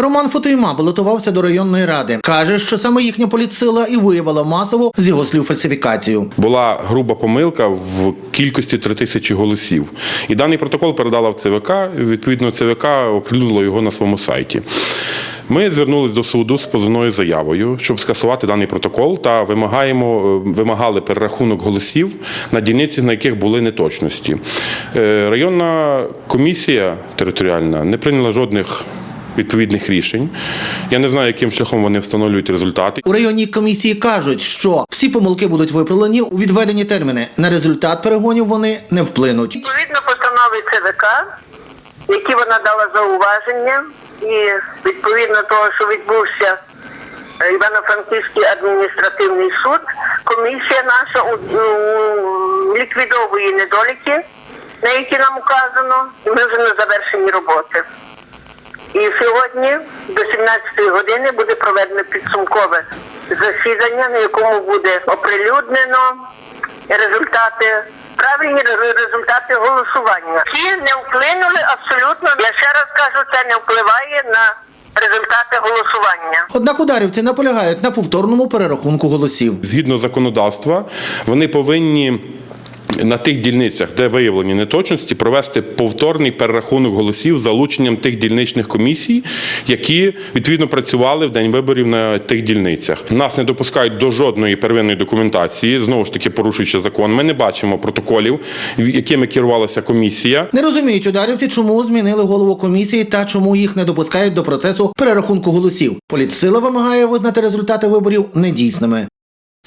Роман Фотойма балотувався до районної ради. Каже, що саме їхня політсила і виявила масово з його слів фальсифікацію. Була груба помилка в кількості 3 тисячі голосів. І даний протокол передала в ЦВК. Відповідно, ЦВК оприлюднило його на своєму сайті. Ми звернулися до суду з позовною заявою, щоб скасувати даний протокол, та вимагаємо, е, вимагали перерахунок голосів на дільниці, на яких були неточності. Е, Районна комісія територіальна не прийняла жодних відповідних рішень. Я не знаю, яким шляхом вони встановлюють результати. У районній комісії кажуть, що всі помилки будуть виправлені у відведені терміни. На результат перегонів вони не вплинуть. Відповідно постанови ЦВК, які вона дала зауваження, і відповідно того, що відбувся е, Івано-Франківський адміністративний суд, комісія наша у- у- ліквідовує недоліки, на які нам указано, і ми вже на завершенні роботи. І сьогодні до 17 години буде проведено підсумкове засідання, на якому буде оприлюднено результати, правильні результати голосування. Ті не вплинули абсолютно. Я ще раз кажу, це не впливає на результати голосування. Однак ударівці наполягають на повторному перерахунку голосів. Згідно законодавства, вони повинні. На тих дільницях, де виявлені неточності, провести повторний перерахунок голосів з залученням тих дільничних комісій, які відповідно працювали в день виборів на тих дільницях. Нас не допускають до жодної первинної документації, знову ж таки порушуючи закон. Ми не бачимо протоколів, якими керувалася комісія. Не розуміють ударівці, чому змінили голову комісії та чому їх не допускають до процесу перерахунку голосів. Політсила вимагає визнати результати виборів недійсними.